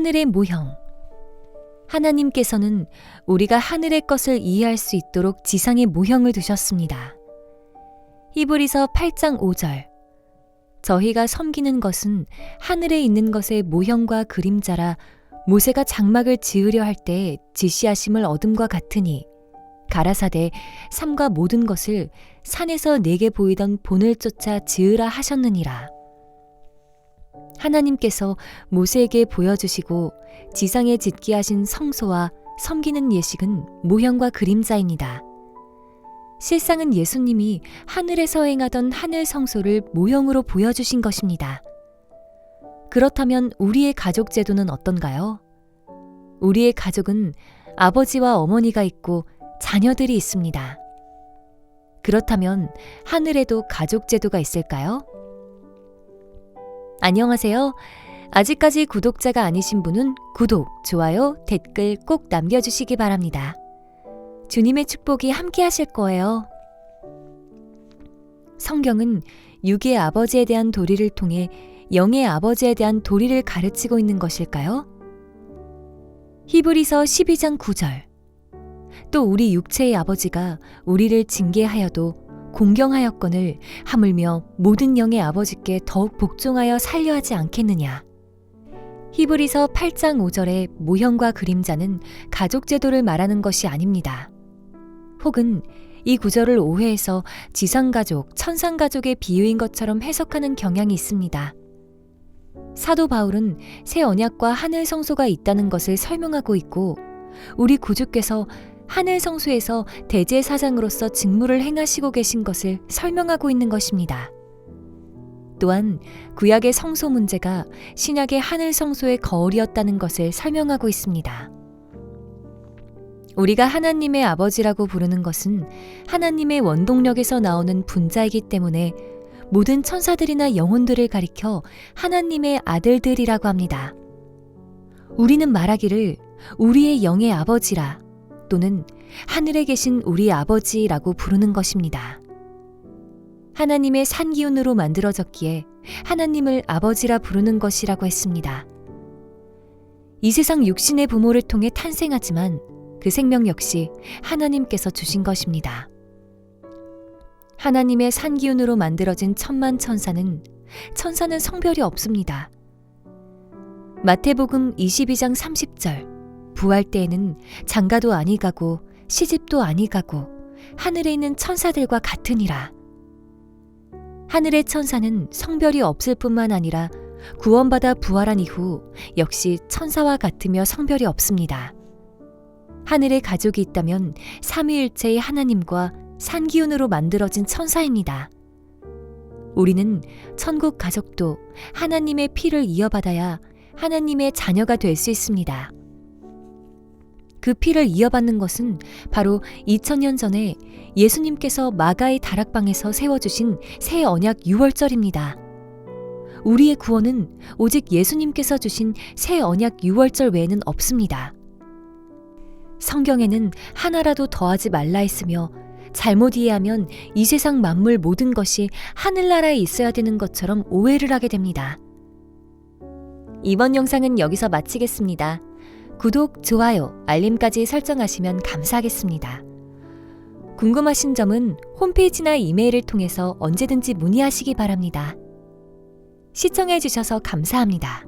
하늘의 모형. 하나님께서는 우리가 하늘의 것을 이해할 수 있도록 지상의 모형을 두셨습니다. 히브리서 8장 5절. 저희가 섬기는 것은 하늘에 있는 것의 모형과 그림자라 모세가 장막을 지으려 할 때 지시하심을 얻음과 같으니 가라사대 삼과 모든 것을 산에서 내게 보이던 본을 쫓아 지으라 하셨느니라. 하나님께서 모세에게 보여주시고 지상에 짓게 하신 성소와 섬기는 예식은 모형과 그림자입니다. 실상은 예수님이 하늘에서 행하던 하늘 성소를 모형으로 보여주신 것입니다. 그렇다면 우리의 가족 제도는 어떤가요? 우리의 가족은 아버지와 어머니가 있고 자녀들이 있습니다. 그렇다면 하늘에도 가족 제도가 있을까요? 안녕하세요. 아직까지 구독자가 아니신 분은 구독, 좋아요, 댓글 꼭 남겨주시기 바랍니다. 주님의 축복이 함께 하실 거예요. 성경은 육의 아버지에 대한 도리를 통해 영의 아버지에 대한 도리를 가르치고 있는 것일까요? 히브리서 12장 9절. 또 우리 육체의 아버지가 우리를 징계하여도 공경하였거늘 하물며 모든 영의 아버지께 더욱 복종하여 살려 하지 않겠느냐. 히브리서 8장 5절의 모형과 그림자는 가족 제도를 말하는 것이 아닙니다. 혹은 이 구절을 오해해서 지상가족, 천상가족의 비유인 것처럼 해석하는 경향이 있습니다. 사도 바울은 새 언약과 하늘 성소가 있다는 것을 설명하고 있고 우리 구주께서 하늘 성소에서 대제사장으로서 직무를 행하시고 계신 것을 설명하고 있는 것입니다. 또한 구약의 성소 문제가 신약의 하늘 성소의 거울이었다는 것을 설명하고 있습니다. 우리가 하나님의 아버지라고 부르는 것은 하나님의 원동력에서 나오는 분자이기 때문에 모든 천사들이나 영혼들을 가리켜 하나님의 아들들이라고 합니다. 우리는 말하기를 우리의 영의 아버지라 또는 하늘에 계신 우리 아버지라고 부르는 것입니다. 하나님의 산기운으로 만들어졌기에 하나님을 아버지라 부르는 것이라고 했습니다. 이 세상 육신의 부모를 통해 탄생하지만 그 생명 역시 하나님께서 주신 것입니다. 하나님의 산기운으로 만들어진 천만 천사는 천사는 성별이 없습니다. 마태복음 22장 30절 부활 때에는 장가도 아니 가고 시집도 아니 가고 하늘에 있는 천사들과 같으니라. 하늘의 천사는 성별이 없을 뿐만 아니라 구원받아 부활한 이후 역시 천사와 같으며 성별이 없습니다. 하늘에 가족이 있다면 삼위일체의 하나님과 산기운으로 만들어진 천사입니다. 우리는 천국 가족도 하나님의 피를 이어받아야 하나님의 자녀가 될 수 있습니다. 그 피를 이어받는 것은 바로 2000년 전에 예수님께서 마가의 다락방에서 세워주신 새 언약 6월절입니다. 우리의 구원은 오직 예수님께서 주신 새 언약 6월절 외에는 없습니다. 성경에는 하나라도 더하지 말라 했으며 잘못 이해하면 이 세상 만물 모든 것이 하늘나라에 있어야 되는 것처럼 오해를 하게 됩니다. 이번 영상은 여기서 마치겠습니다. 구독, 좋아요, 알림까지 설정하시면 감사하겠습니다. 궁금하신 점은 홈페이지나 이메일을 통해서 언제든지 문의하시기 바랍니다. 시청해주셔서 감사합니다.